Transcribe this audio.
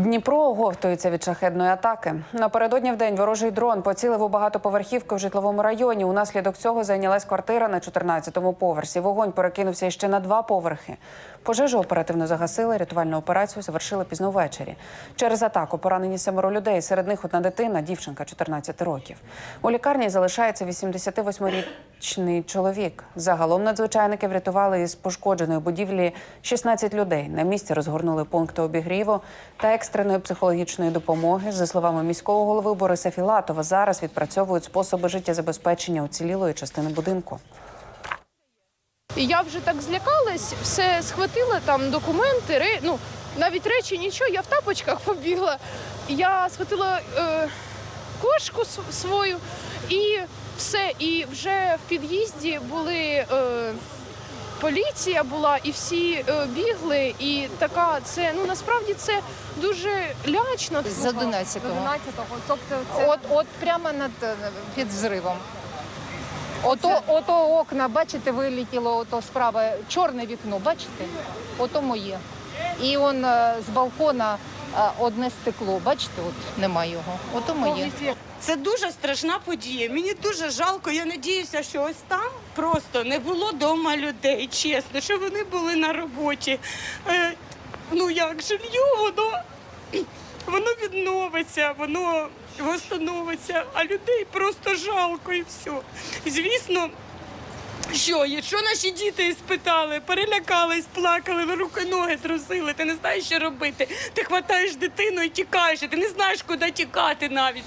Дніпро оговтується від шахедної атаки. Напередодні в день ворожий дрон поцілив у багатоповерхівку в житловому районі. Унаслідок цього зайнялась квартира на 14-му поверсі. Вогонь перекинувся ще на два поверхи. Пожежу оперативно загасили. Рятувальну операцію завершили пізно ввечері. Через атаку поранені семеро людей. Серед них одна дитина, дівчинка 14 років. У лікарні залишається 88-річний чоловік. Загалом надзвичайники врятували із пошкодженої будівлі 16 людей. На місці розгорнули пункти обігріву та екстреної психологічної допомоги. За словами міського голови Бориса Філатова, зараз відпрацьовують способи життєзабезпечення уцілілої частини будинку. І я вже так злякалась, все схватила там документи, ре... ну, навіть речі, нічого, я в тапочках побігла. Я схватила е, кошку свою і все. І вже в під'їзді були. Е, Поліція була і всі е, бігли, і така це ну насправді це дуже лячно. З 11-го. 11-го. Тобто це От, от прямо над е, під взривом. Ото, ото окна, бачите, вилетіло ото справа, чорне вікно, бачите? Ото моє. І он е, з балкона е, одне стекло, бачите, от нема його. Ото моє. Це дуже страшна подія. Мені дуже жалко. Я надіюся, що ось там просто не було вдома людей, чесно, що вони були на роботі. Е, ну як жилье, воно, воно відновиться, воно восстановиться, а людей просто жалко і все. Звісно. Що, якщо наші діти спитали, перелякались, плакали, руки ноги трусили, ти не знаєш, що робити. Ти хватаєш дитину і тікаєш, і ти не знаєш, куди тікати навіть.